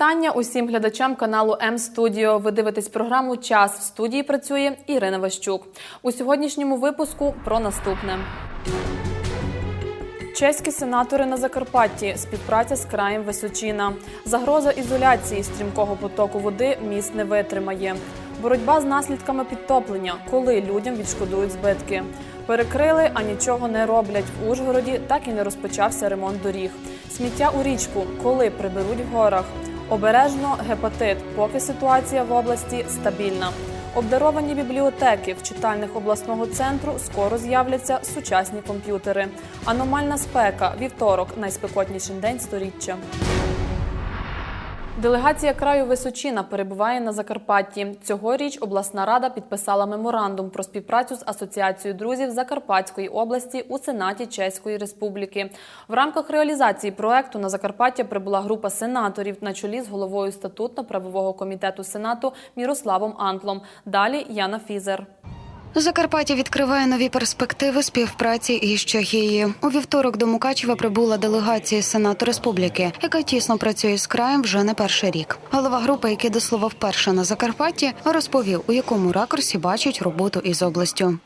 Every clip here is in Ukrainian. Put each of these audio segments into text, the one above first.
вітання усім глядачам каналу М Студіо. Ви дивитесь програму Час в студії працює Ірина Ващук. У сьогоднішньому випуску про наступне. Чеські сенатори на Закарпатті. Співпраця з краєм Височина. Загроза ізоляції стрімкого потоку води міст не витримає. Боротьба з наслідками підтоплення, коли людям відшкодують збитки. Перекрили, а нічого не роблять. В Ужгороді так і не розпочався ремонт доріг. Сміття у річку, коли приберуть в горах. Обережно гепатит, поки ситуація в області стабільна. Обдаровані бібліотеки в читальних обласного центру скоро з'являться сучасні комп'ютери. Аномальна спека вівторок найспекотніший день сторіччя. Делегація краю Височина перебуває на Закарпатті. Цьогоріч обласна рада підписала меморандум про співпрацю з Асоціацією друзів Закарпатської області у Сенаті Чеської Республіки. В рамках реалізації проекту на Закарпаття прибула група сенаторів на чолі з головою статутно-правового комітету Сенату Мірославом Антлом. Далі Яна Фізер. Закарпаття відкриває нові перспективи співпраці із Чехією. У вівторок до Мукачева прибула делегація Сенату Республіки, яка тісно працює з краєм вже не перший рік. Голова групи, який до слова вперше на Закарпатті, розповів, у якому ракурсі бачить роботу із областю.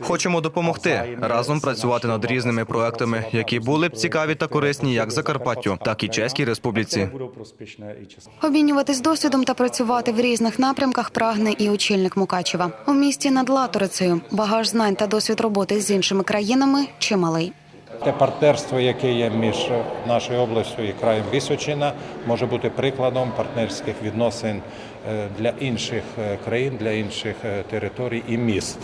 Хочемо допомогти разом працювати над різними проектами, які були б цікаві та корисні як Закарпаттю, так і Чеській Республіці. Обмінюватись досвідом та працювати в різних напрямках прагне і очільник Мукачева. У місті над Латорицею багаж знань та досвід роботи з іншими країнами чималий. Те партнерство, яке є між нашою областю і краєм Височина, може бути прикладом партнерських відносин для інших е, країн, для інших е, територій і міст.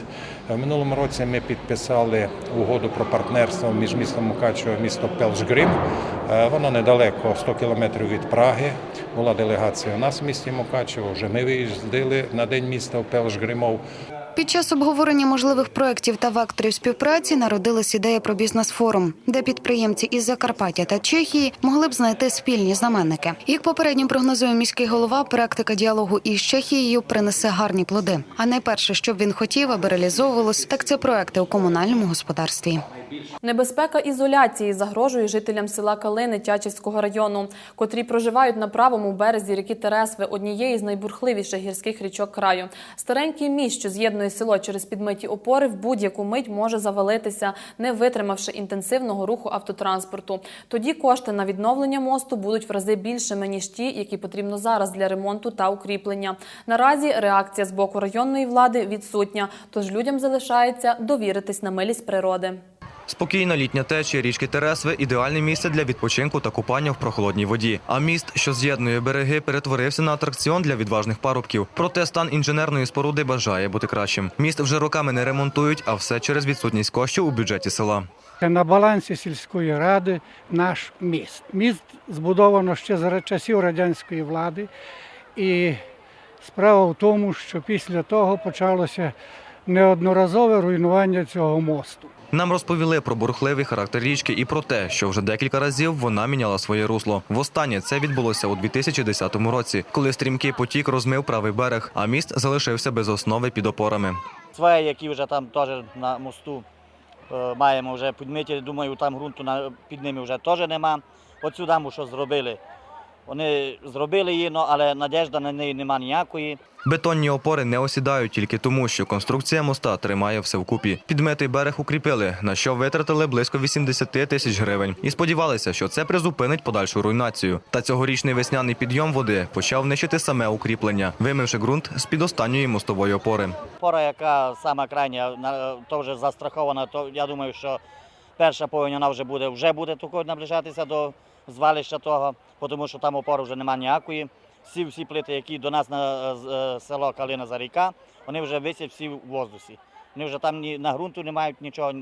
В минулому році ми підписали угоду про партнерство між містом Мукачево і містом Пелшгрим. Е, Воно недалеко 100 кілометрів від Праги. Була делегація у нас в місті Мукачево. Вже ми виїздили на день міста в Пелшгримов. Під час обговорення можливих проєктів та векторів співпраці народилась ідея про бізнес-форум, де підприємці із Закарпаття та Чехії могли б знайти спільні знаменники. Як попередньо прогнозує міський голова, практика діалогу із Чехією принесе гарні плоди. А найперше, що б він хотів, аби реалізовувалось, так це проекти у комунальному господарстві. Небезпека ізоляції загрожує жителям села Калини Тячівського району, котрі проживають на правому березі ріки Тересви, однієї з найбурхливіших гірських річок краю. Старенький міст, що з'єднує село через підмиті опори, в будь-яку мить може завалитися, не витримавши інтенсивного руху автотранспорту. Тоді кошти на відновлення мосту будуть в рази більшими ніж ті, які потрібно зараз для ремонту та укріплення. Наразі реакція з боку районної влади відсутня, тож людям залишається довіритись на милість природи. Спокійна літня течія річки Тересви ідеальне місце для відпочинку та купання в прохолодній воді. А міст, що з'єднує береги, перетворився на атракціон для відважних парубків. Проте стан інженерної споруди бажає бути кращим. Міст вже роками не ремонтують, а все через відсутність коштів у бюджеті села. На балансі сільської ради наш міст. Міст збудовано ще за часів радянської влади, і справа в тому, що після того почалося неодноразове руйнування цього мосту. Нам розповіли про бурхливий характер річки і про те, що вже декілька разів вона міняла своє русло. Востаннє це відбулося у 2010 році, коли стрімкий потік розмив правий берег, а міст залишився без основи під опорами. Сваї, які вже там теж на мосту е, маємо вже підмиті, думаю, там ґрунту під ними вже теж нема. Оцю дамбу, що зробили, вони зробили її, но- але надіжда на неї нема ніякої. Бетонні опори не осідають тільки тому, що конструкція моста тримає все вкупі. Підметий берег укріпили, на що витратили близько 80 тисяч гривень, і сподівалися, що це призупинить подальшу руйнацію. Та цьогорічний весняний підйом води почав нищити саме укріплення, вимивши ґрунт з під останньої мостової опори. Пора, яка сама крайня, то вже застрахована, то я думаю, що перша повінь вона вже буде, вже буде такою наближатися до звалища того, тому що там опори вже немає ніякої. Всі всі плити, які до нас на е, село Калина за ріка, вони вже висять всі в воздусі. Вони вже там ні на ґрунту не мають нічого.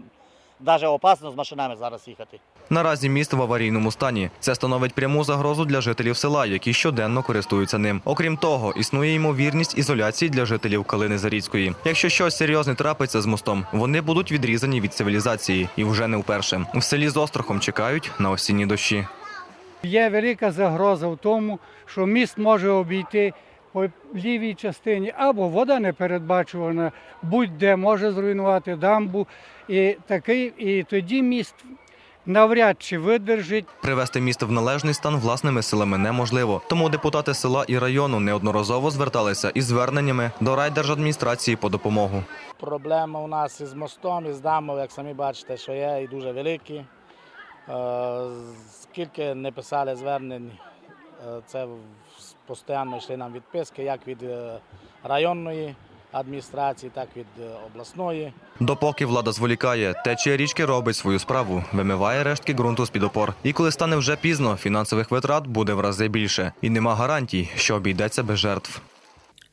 Навіть опасно з машинами зараз їхати. Наразі міст в аварійному стані. Це становить пряму загрозу для жителів села, які щоденно користуються ним. Окрім того, існує ймовірність ізоляції для жителів Калини Заріцької. Якщо щось серйозне трапиться з мостом, вони будуть відрізані від цивілізації і вже не вперше. В селі з острахом чекають на осінні дощі. Є велика загроза в тому, що міст може обійти по лівій частині або вода непередбачувана, будь-де може зруйнувати дамбу. І, такий, і тоді міст навряд чи видержить. Привести місто в належний стан власними силами неможливо. Тому депутати села і району неодноразово зверталися із зверненнями до райдержадміністрації по допомогу. Проблема у нас із мостом, із дамом, як самі бачите, що є, і дуже великі. Скільки не писали звернень, е, це постійно йшли нам відписки, як від е, районної адміністрації, так від е, обласної. Допоки влада зволікає, течія річки робить свою справу, вимиває рештки ґрунту з-під опор. І коли стане вже пізно, фінансових витрат буде в рази більше. І нема гарантій, що обійдеться без жертв.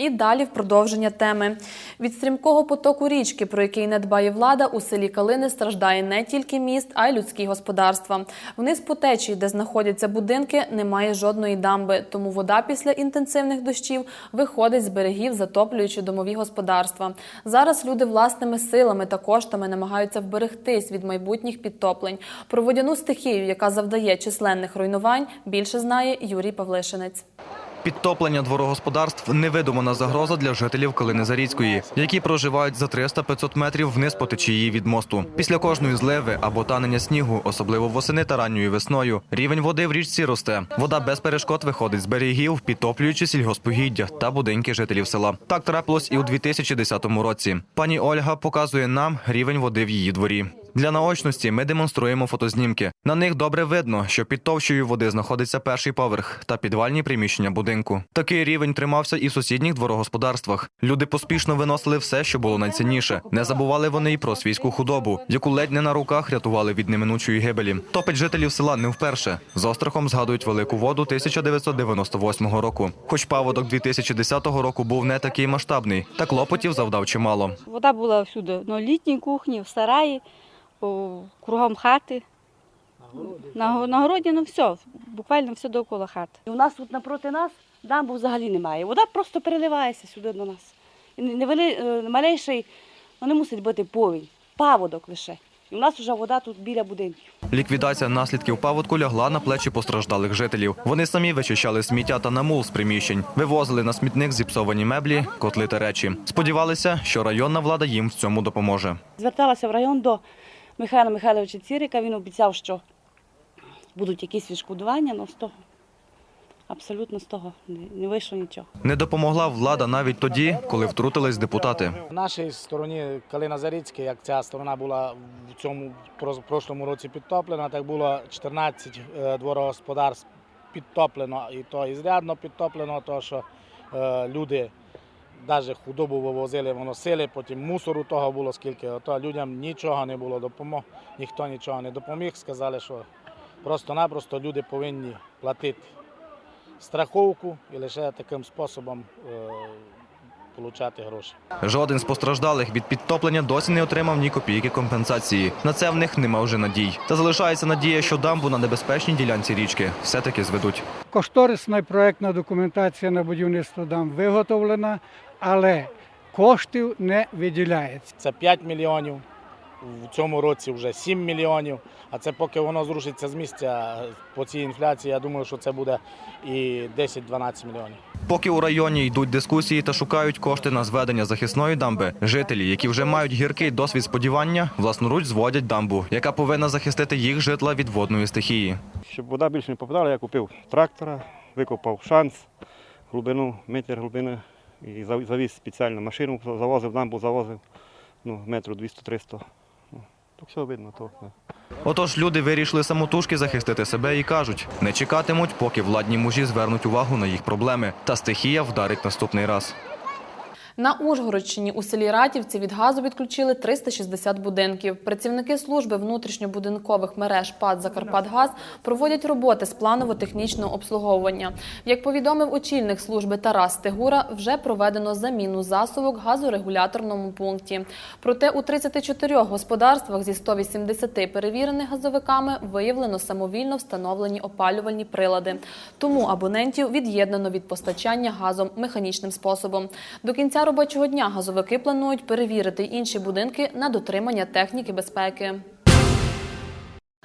І далі в продовження теми. Від стрімкого потоку річки, про який не дбає влада, у селі Калини страждає не тільки міст, а й людські господарства. Вниз по течії, де знаходяться будинки, немає жодної дамби, тому вода після інтенсивних дощів виходить з берегів, затоплюючи домові господарства. Зараз люди власними силами та коштами намагаються вберегтись від майбутніх підтоплень. Про водяну стихію, яка завдає численних руйнувань, більше знає Юрій Павлишинець. Підтоплення дворогосподарств невидумана загроза для жителів Калини-Заріцької, які проживають за 300-500 метрів вниз по течії від мосту. Після кожної зливи або танення снігу, особливо восени та ранньою весною, рівень води в річці росте. Вода без перешкод виходить з берегів, підтоплюючи сільгоспогіддя та будинки жителів села. Так трапилось і у 2010 році. Пані Ольга показує нам рівень води в її дворі. Для наочності ми демонструємо фотознімки. На них добре видно, що під товщою води знаходиться перший поверх та підвальні приміщення будинку. Такий рівень тримався і в сусідніх дворогосподарствах. Люди поспішно виносили все, що було найцінніше. Не забували вони й про свійську худобу, яку ледь не на руках рятували від неминучої гибелі. Топить жителів села не вперше. З острахом згадують велику воду 1998 року. Хоч паводок 2010 року був не такий масштабний, та клопотів завдав чимало. Вода була всюди. На літній кухні, в сараї, кругом хати. На, на городі, ну все, буквально все довкола хати. І у нас тут напроти нас дамбу взагалі немає. Вода просто переливається сюди до нас. І невели, е, малейший, ну не мусить бути повінь, паводок лише. І у нас вже вода тут біля будинків. Ліквідація наслідків паводку лягла на плечі постраждалих жителів. Вони самі вичищали сміття та намул з приміщень, вивозили на смітник зіпсовані меблі, котли та речі. Сподівалися, що районна влада їм в цьому допоможе. Зверталася в район до Михайла Михайловича Цірика. Він обіцяв, що будуть якісь відшкодування, але з того абсолютно з того не, вийшло нічого. Не допомогла влада навіть тоді, коли втрутились депутати. В нашій стороні Калина Зарицька, як ця сторона була в цьому проз- прошлому році підтоплена, так було 14 е, дворогосподарств підтоплено, і то і зрядно підтоплено, то що е, люди навіть худобу вивозили, воно сили, потім мусору того було скільки. Ото людям нічого не було допомог, ніхто нічого не допоміг. Сказали, що просто-напросто люди повинні платити страховку і лише таким способом получати гроші. Жоден з постраждалих від підтоплення досі не отримав ні копійки компенсації. На це в них нема вже надій. Та залишається надія, що дамбу на небезпечній ділянці річки все-таки зведуть. Кошторисна проектна документація на будівництво дам виготовлена, але коштів не виділяється. Це 5 мільйонів. В цьому році вже 7 мільйонів. А це поки воно зрушиться з місця по цій інфляції, я думаю, що це буде і 10-12 мільйонів. Поки у районі йдуть дискусії та шукають кошти на зведення захисної дамби, жителі, які вже мають гіркий досвід сподівання, власноруч зводять дамбу, яка повинна захистити їх житла від водної стихії. Щоб вода більше не попадала, я купив трактора, викопав шанс, глибину, метр глибини і завіз спеціальну машину, завозив дамбу, завозив ну, метру 200-300. Все видно. То. Отож, люди вирішили самотужки захистити себе і кажуть, не чекатимуть, поки владні мужі звернуть увагу на їх проблеми, та стихія вдарить наступний раз. На Ужгородщині у селі Ратівці від газу відключили 360 будинків. Працівники служби внутрішньобудинкових мереж ПАД «Закарпатгаз» проводять роботи з планово-технічного обслуговування. Як повідомив очільник служби Тарас Тегура, вже проведено заміну засувок газорегуляторному пункті. Проте у 34 господарствах зі 180 перевірених газовиками виявлено самовільно встановлені опалювальні прилади. Тому абонентів від'єднано від постачання газом механічним способом. До кінця робочого дня газовики планують перевірити інші будинки на дотримання техніки безпеки.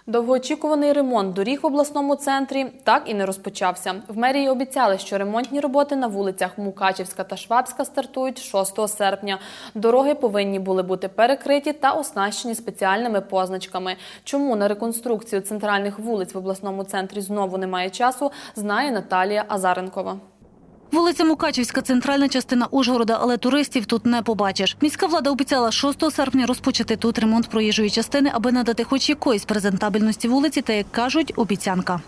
Довгоочікуваний ремонт доріг в обласному центрі так і не розпочався. В мерії обіцяли, що ремонтні роботи на вулицях Мукачівська та Швабська стартують 6 серпня. Дороги повинні були бути перекриті та оснащені спеціальними позначками. Чому на реконструкцію центральних вулиць в обласному центрі знову немає часу, знає Наталія Азаренкова. Вулиця Мукачівська, центральна частина Ужгорода, але туристів тут не побачиш. Міська влада обіцяла 6 серпня розпочати тут ремонт проїжджої частини, аби надати хоч якоїсь презентабельності вулиці, та як кажуть, обіцянка.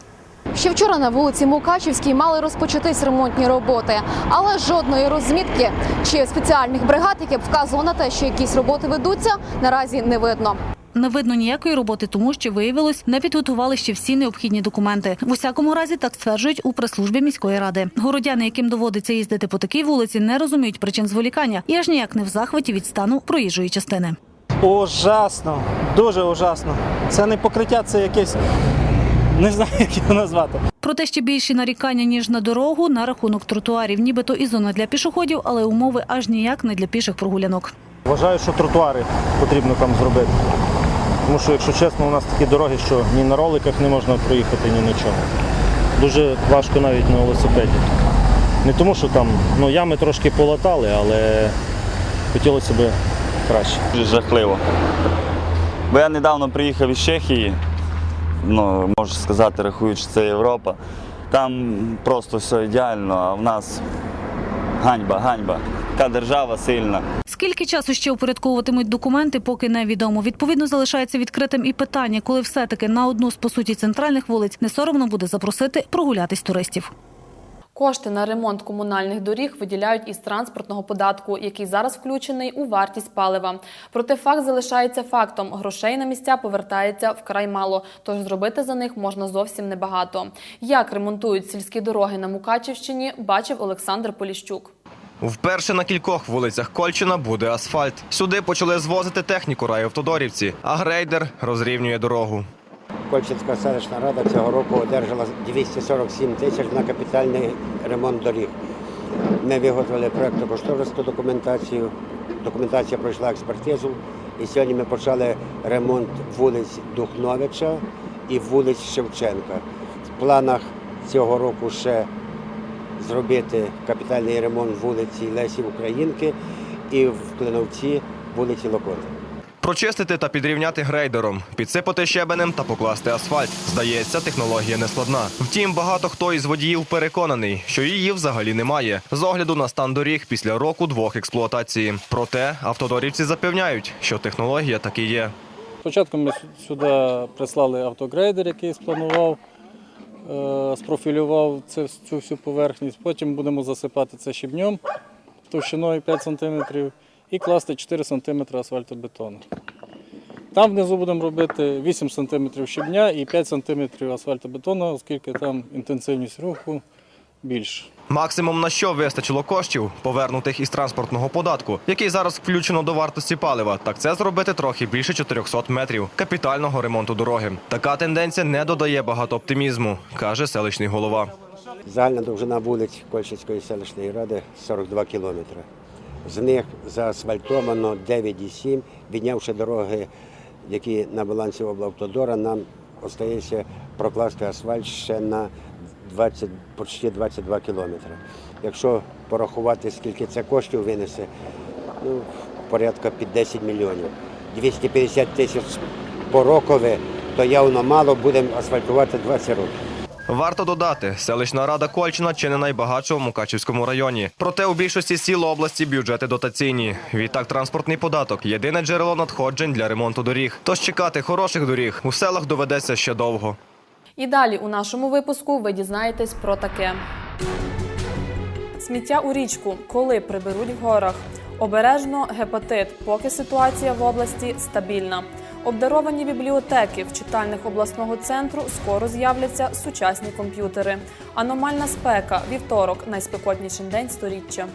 Ще вчора на вулиці Мукачівській мали розпочатись ремонтні роботи, але жодної розмітки чи спеціальних бригад, які б вказували на те, що якісь роботи ведуться, наразі не видно. Не видно ніякої роботи, тому що виявилось, не підготували ще всі необхідні документи. В усякому разі, так стверджують у прес-службі міської ради. Городяни, яким доводиться їздити по такій вулиці, не розуміють причин зволікання і аж ніяк не в захваті від стану проїжджої частини. Ужасно, дуже ужасно. Це не покриття, це якесь не знаю, як його назвати. Проте ще більші нарікання ніж на дорогу на рахунок тротуарів, нібито і зона для пішоходів, але умови аж ніяк не для піших прогулянок. Вважаю, що тротуари потрібно там зробити. Тому що, якщо чесно, у нас такі дороги, що ні на роликах не можна проїхати, ні нічого. Дуже важко навіть на велосипеді. Не тому, що там ну, ями трошки полатали, але хотілося б краще. Дуже Жахливо. Бо я недавно приїхав із Чехії, ну, можу сказати, рахуючи, це Європа. Там просто все ідеально, а в нас ганьба, ганьба. Така держава сильна. Скільки часу ще упорядковуватимуть документи, поки невідомо. Відповідно, залишається відкритим і питання, коли все-таки на одну з по суті центральних вулиць не соромно буде запросити прогулятись туристів. Кошти на ремонт комунальних доріг виділяють із транспортного податку, який зараз включений у вартість палива. Проте факт залишається фактом: грошей на місця повертається вкрай мало, тож зробити за них можна зовсім небагато. Як ремонтують сільські дороги на Мукачівщині, бачив Олександр Поліщук. Вперше на кількох вулицях Кольчина буде асфальт. Сюди почали звозити техніку райавтодорівці, а грейдер розрівнює дорогу. Кольчицька селищна рада цього року одержала 247 тисяч на капітальний ремонт доріг. Ми виготовили проєктно-кошторисну документацію. Документація пройшла експертизу. І сьогодні ми почали ремонт вулиць Духновича і вулиць Шевченка. В планах цього року ще зробити капітальний ремонт вулиці Лесі Українки і в Клиновці вулиці Локоти. Прочистити та підрівняти грейдером, підсипати щебенем та покласти асфальт. Здається, технологія не складна. Втім, багато хто із водіїв переконаний, що її взагалі немає з огляду на стан доріг після року двох експлуатації. Проте автодорівці запевняють, що технологія таки є. Спочатку ми сюди прислали автогрейдер, який спланував, е, спрофілював цю всю поверхність. Потім будемо засипати це щебнем товщиною 5 см і класти 4 см асфальтобетону. Там внизу будемо робити 8 см щебня і 5 см асфальтобетону, оскільки там інтенсивність руху більша. Максимум на що вистачило коштів, повернутих із транспортного податку, який зараз включено до вартості палива, так це зробити трохи більше 400 метрів капітального ремонту дороги. Така тенденція не додає багато оптимізму, каже селищний голова. Загальна довжина вулиць Кольчицької селищної ради 42 кілометри. З них заасфальтовано 9,7, віднявши дороги, які на балансі облавтодора, нам остається прокласти асфальт ще на 20, почти 22 кілометри. Якщо порахувати, скільки це коштів винесе, ну, порядка під 10 мільйонів. 250 тисяч порокове, то явно мало, будемо асфальтувати 20 років. Варто додати, селищна рада Кольчина чи не найбагатша у Мукачівському районі. Проте у більшості сіл області бюджети дотаційні. Відтак транспортний податок єдине джерело надходжень для ремонту доріг. Тож чекати хороших доріг у селах доведеться ще довго. І далі у нашому випуску ви дізнаєтесь про таке. Сміття у річку, коли приберуть в горах. Обережно гепатит, поки ситуація в області стабільна. Обдаровані бібліотеки в читальних обласного центру скоро з'являться сучасні комп'ютери. Аномальна спека вівторок найспекотніший день сторіччя.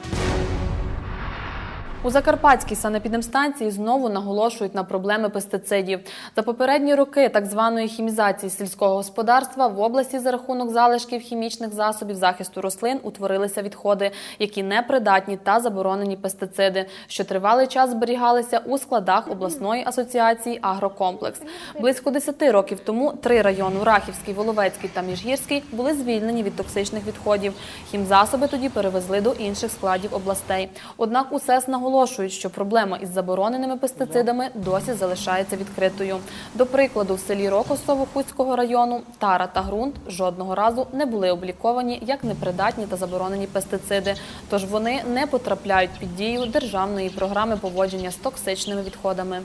У Закарпатській санепідемстанції знову наголошують на проблеми пестицидів. За попередні роки так званої хімізації сільського господарства в області за рахунок залишків хімічних засобів захисту рослин утворилися відходи, які непридатні та заборонені пестициди, що тривалий час зберігалися у складах обласної асоціації Агрокомплекс. Близько 10 років тому три райони Рахівський, Воловецький та Міжгірський були звільнені від токсичних відходів. Хімзасоби тоді перевезли до інших складів областей. Однак у СЕС наголошують, що проблема із забороненими пестицидами досі залишається відкритою. До прикладу, в селі Рокосово Хуцького району тара та ґрунт жодного разу не були обліковані як непридатні та заборонені пестициди, тож вони не потрапляють під дію державної програми поводження з токсичними відходами.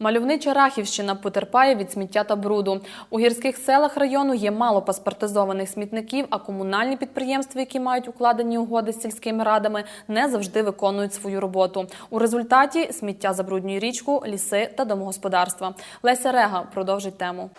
Мальовнича Рахівщина потерпає від сміття та бруду. У гірських селах району є мало паспортизованих смітників, а комунальні підприємства, які мають укладені угоди з сільськими радами, не завжди виконують свою роботу. У результаті сміття забруднює річку, ліси та домогосподарства. Леся Рега продовжить тему.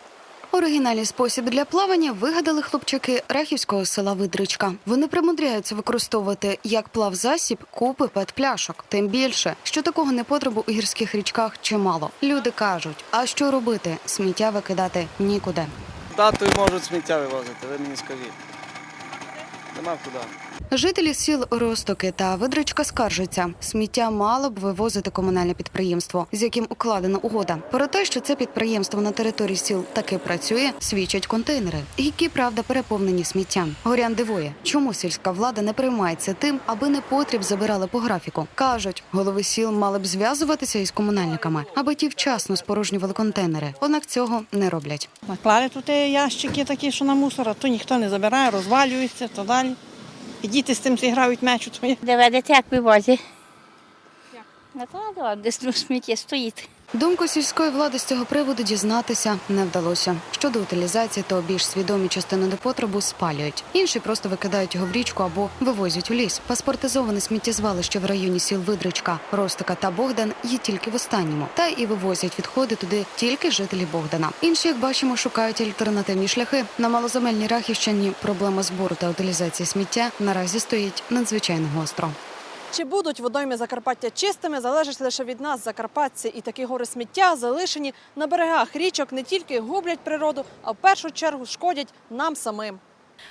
Оригінальний спосіб для плавання вигадали хлопчаки рахівського села Видричка. Вони примудряються використовувати як плавзасіб купи пет-пляшок. Тим більше, що такого непотребу у гірських річках чимало. Люди кажуть, а що робити? Сміття викидати нікуди. Татою можуть сміття вивозити, ви мені скажіть. Нема куди. Жителі сіл Ростоки та Видричка скаржаться, сміття мало б вивозити комунальне підприємство, з яким укладена угода. Про те, що це підприємство на території сіл таки працює, свідчать контейнери, які правда переповнені сміттям. Горян дивує, чому сільська влада не приймається тим, аби непотріб забирали по графіку. кажуть, голови сіл мали б зв'язуватися із комунальниками, аби ті вчасно спорожнювали контейнери. Однак цього не роблять. Наклали тут ящики такі, що на мусор, а то ніхто не забирає, розвалюється, то далі. Діти з цим зіграють меч у твоє. Доведете, як вивозі. На то десь ну, сміття стоїть. Думку сільської влади з цього приводу дізнатися не вдалося. Щодо утилізації, то більш свідомі частини непотребу спалюють. Інші просто викидають його в річку або вивозять у ліс. Паспортизоване сміттєзвалище в районі сіл Видричка, Ростика та Богдан є тільки в останньому. Та і вивозять відходи туди тільки жителі Богдана. Інші, як бачимо, шукають альтернативні шляхи. На малоземельній Рахівщині проблема збору та утилізації сміття наразі стоїть надзвичайно гостро. Чи будуть водойми Закарпаття чистими, залежить лише від нас, закарпатці, і такі гори сміття залишені на берегах річок не тільки гублять природу, а в першу чергу шкодять нам самим.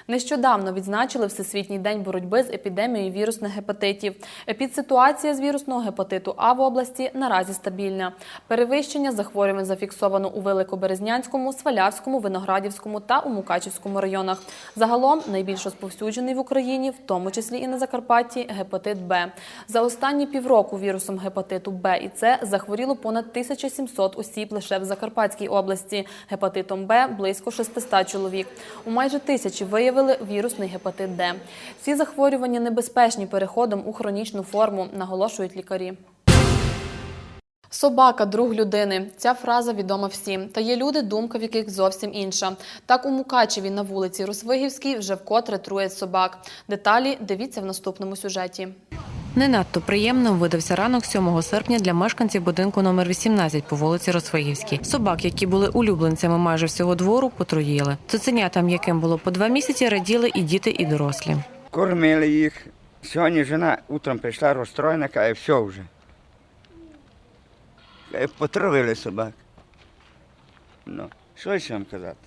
Нещодавно відзначили Всесвітній день боротьби з епідемією вірусних гепатитів. Епідситуація з вірусного гепатиту А в області наразі стабільна. Перевищення захворювань зафіксовано у Великоберезнянському, Свалявському, Виноградівському та у Мукачівському районах. Загалом найбільш розповсюджений в Україні, в тому числі і на Закарпатті, гепатит Б. За останні півроку вірусом гепатиту Б і С захворіло понад 1700 осіб лише в Закарпатській області. Гепатитом Б близько 600 чоловік. У майже тисячі виявили вірусний гепатит Д. Ці захворювання небезпечні переходом у хронічну форму, наголошують лікарі. Собака друг людини. Ця фраза відома всім. Та є люди, думка в яких зовсім інша. Так у Мукачеві на вулиці Росвигівській вже вкотре труять собак. Деталі дивіться в наступному сюжеті. Не надто приємним видався ранок 7 серпня для мешканців будинку номер 18 по вулиці Росвигівській. Собак, які були улюбленцями майже всього двору, потруїли. Цуценятам, яким було по два місяці, раділи і діти, і дорослі. Кормили їх. Сьогодні жена утром прийшла розстроєна, каже, все вже. Потравили собак. Ну, що ще вам казати?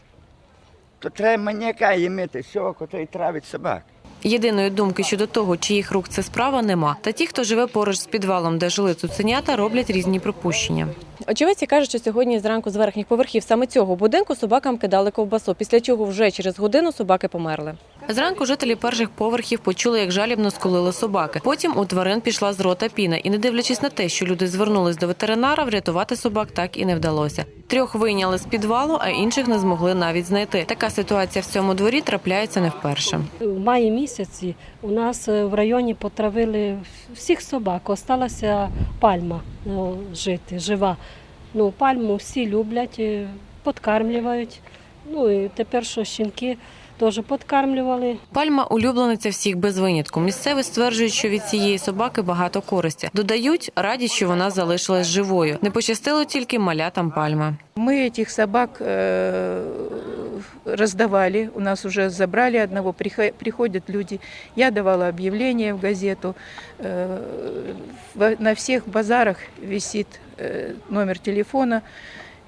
То треба маніяка їмити всього, котрий травить собак. Єдиної думки щодо того, чиїх рук це справа, нема. Та ті, хто живе поруч з підвалом, де жили цуценята, роблять різні припущення. Очевидці кажуть, що сьогодні зранку з верхніх поверхів саме цього будинку собакам кидали ковбасу, після чого вже через годину собаки померли. Зранку жителі перших поверхів почули, як жалібно скулили собаки. Потім у тварин пішла з рота піна, і не дивлячись на те, що люди звернулись до ветеринара, врятувати собак так і не вдалося. Трьох вийняли з підвалу, а інших не змогли навіть знайти. Така ситуація в цьому дворі трапляється не вперше. У маї місяці у нас е, в районі потравили всіх собак. Осталася пальма ну, жити, жива. Ну, пальму всі люблять, е, подкармлюють. Ну і тепер що щенки теж подкармлювали. Пальма улюблениця всіх без винятку. Місцеві стверджують, що від цієї собаки багато користі. Додають, раді, що вона залишилась живою. Не пощастило тільки малятам пальма. Мы этих собак э, раздавали. У нас уже забрали одного, прихо- приходят люди. Я давала объявление в газету. Э, во- На всех базарах висит э, номер телефона,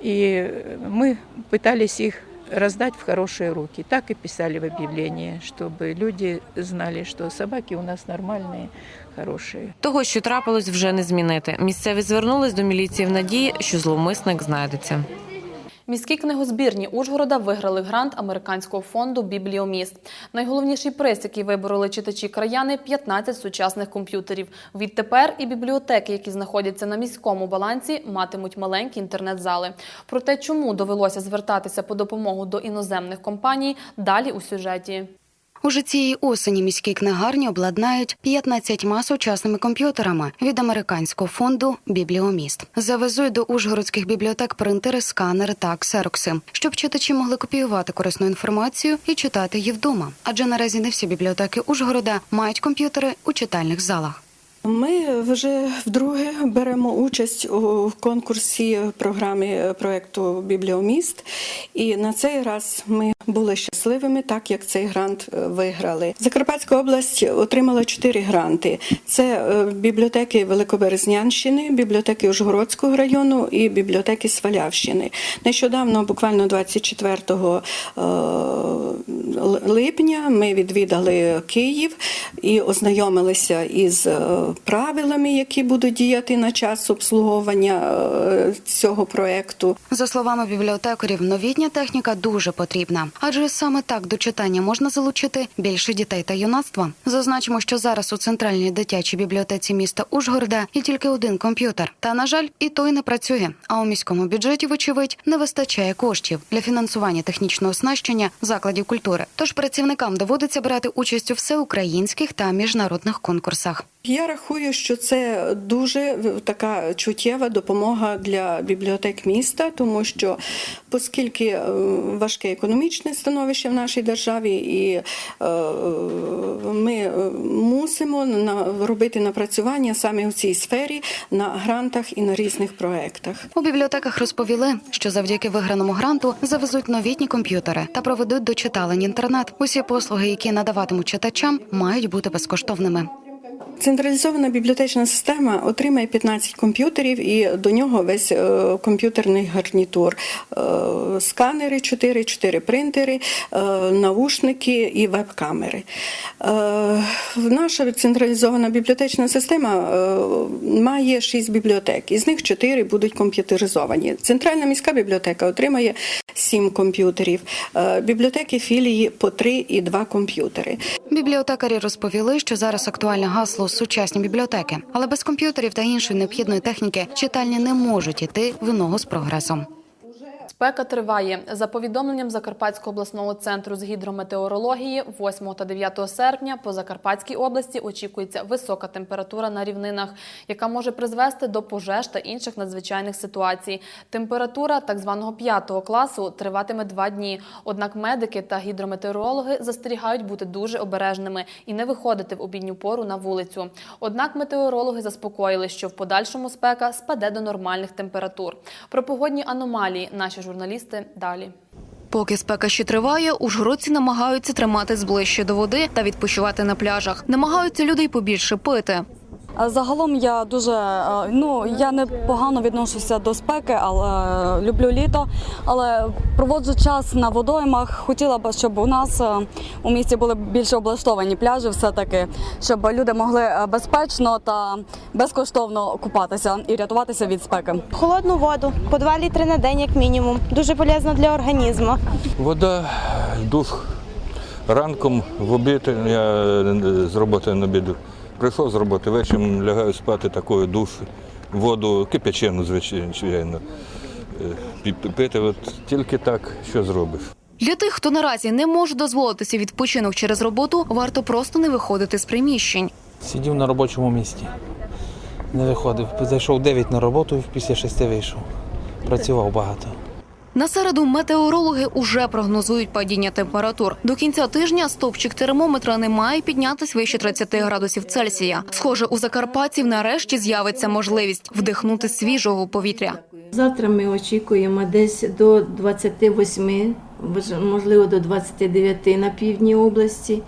и мы пытались их раздать в хорошие руки. Так и писали в объявлении, чтобы люди знали, что собаки у нас нормальные, хорошие. Того, що трапилось, вже не змінити. Місцеві звернулись до міліції в надії, що зловмисник знайдеться. Міські книгозбірні Ужгорода виграли грант американського фонду Бібліоміст. Найголовніший приз, який вибороли читачі краяни – 15 сучасних комп'ютерів. Відтепер і бібліотеки, які знаходяться на міському балансі, матимуть маленькі інтернет-зали. Про те, чому довелося звертатися по допомогу до іноземних компаній, далі у сюжеті. Уже цієї осені міські книгарні обладнають 15 сучасними комп'ютерами від американського фонду Бібліоміст. Завезуть до ужгородських бібліотек принтери, сканери та ксерокси, щоб читачі могли копіювати корисну інформацію і читати її вдома. Адже наразі не всі бібліотеки Ужгорода мають комп'ютери у читальних залах. Ми вже вдруге беремо участь у конкурсі програми проекту Бібліоміст, і на цей раз ми були щасливими, так як цей грант е, виграли. Закарпатська область отримала чотири гранти: це е, бібліотеки Великоберезнянщини, бібліотеки Ужгородського району і бібліотеки Свалявщини. Нещодавно, буквально 24 е, липня, ми відвідали Київ і ознайомилися із правилами, які будуть діяти на час обслуговування е, цього проекту. За словами бібліотекарів, новітня техніка дуже потрібна, адже саме так до читання можна залучити більше дітей та юнацтва. Зазначимо, що зараз у центральній дитячій бібліотеці міста Ужгорода є тільки один комп'ютер. Та на жаль, і той не працює. А у міському бюджеті, вочевидь, не вистачає коштів для фінансування технічного оснащення закладів культури. Тож працівникам доводиться брати участь у всеукраїнських та міжнародних конкурсах. Я рахую, що це дуже така чуттєва допомога для бібліотек міста, тому що оскільки е, важке економічне становище в нашій державі, і е, ми е, мусимо робити напрацювання саме у цій сфері на грантах і на різних проектах. У бібліотеках розповіли, що завдяки виграному гранту завезуть новітні комп'ютери та проведуть до читалень інтернет. Усі послуги, які надаватимуть читачам, мають бути безкоштовними. Централізована бібліотечна система отримає 15 комп'ютерів і до нього весь е, комп'ютерний гарнітур. Е, сканери 4, 4 принтери, е, наушники і веб-камери. Наша централізована бібліотечна система має 6 бібліотек, із них 4 будуть комп'ютеризовані. Центральна міська бібліотека отримає 7 комп'ютерів, бібліотеки філії по 3 і 2 комп'ютери. Бібліотекарі розповіли, що зараз актуальне гасло сучасні бібліотеки, але без комп'ютерів та іншої необхідної техніки читальні не можуть іти в ногу з прогресом. Спека триває. За повідомленням Закарпатського обласного центру з гідрометеорології, 8 та 9 серпня по Закарпатській області очікується висока температура на рівнинах, яка може призвести до пожеж та інших надзвичайних ситуацій. Температура так званого п'ятого класу триватиме два дні. Однак медики та гідрометеорологи застерігають бути дуже обережними і не виходити в обідню пору на вулицю. Однак метеорологи заспокоїли, що в подальшому спека спаде до нормальних температур. Про погодні аномалії наші журналісти далі. Поки спека ще триває, ужгородці намагаються триматись ближче до води та відпочивати на пляжах. Намагаються людей побільше пити. Загалом я дуже е, ну я не погано відношуся до спеки, але е, люблю літо. Але проводжу час на водоймах. Хотіла б, щоб у нас е, у місті були більше облаштовані пляжі, все таки, щоб люди могли е, безпечно та безкоштовно купатися і рятуватися від спеки. Холодну воду по 2 літри на день, як мінімум. Дуже полезно для організму. Вода, душ. Ранком в обід я е, з роботи на обіду. Прийшов з роботи, вечором лягаю спати такою душ, воду кипячену, звичайно. е, Пити от тільки так, що зробиш. Для тих, хто наразі не може дозволитися відпочинок через роботу, варто просто не виходити з приміщень. Сидів на робочому місці. Не виходив. Зайшов 9 на роботу, після 6 вийшов. Працював багато. На середу метеорологи уже прогнозують падіння температур. До кінця тижня стовпчик термометра не має піднятись вище 30 градусів Цельсія. Схоже, у закарпатців нарешті з'явиться можливість вдихнути свіжого повітря. Завтра ми очікуємо десь до 28 можливо до 29 на півдні області.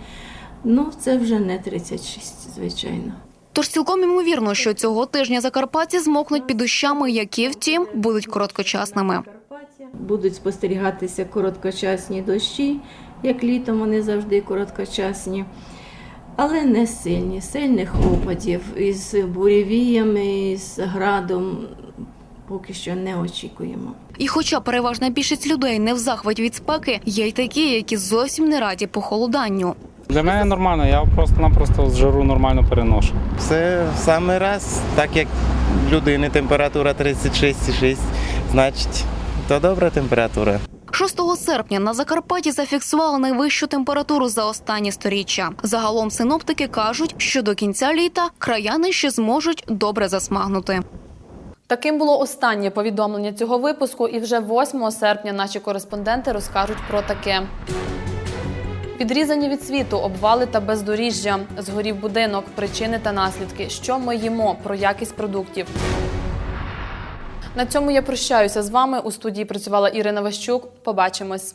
Ну, це вже не 36, звичайно. Тож цілком ймовірно, що цього тижня закарпатці змокнуть під дощами, які, втім, будуть короткочасними. Будуть спостерігатися короткочасні дощі, як літом вони завжди короткочасні, але не сильні, сильних опадів із буревіями, із градом поки що не очікуємо. І хоча переважна більшість людей не в захваті від спеки, є й такі, які зовсім не раді похолоданню. Для мене нормально, я просто-напросто з жару нормально переношу. Це в самий раз, так як в людини температура 36,6, значить, то добра температура. 6 серпня на Закарпатті зафіксували найвищу температуру за останні сторіччя. Загалом синоптики кажуть, що до кінця літа краяни ще зможуть добре засмагнути. Таким було останнє повідомлення цього випуску, і вже 8 серпня наші кореспонденти розкажуть про таке. Відрізані від світу, обвали та бездоріжжя, згорів будинок, причини та наслідки, що ми їмо, про якість продуктів. На цьому я прощаюся з вами. У студії працювала Ірина Ващук. Побачимось.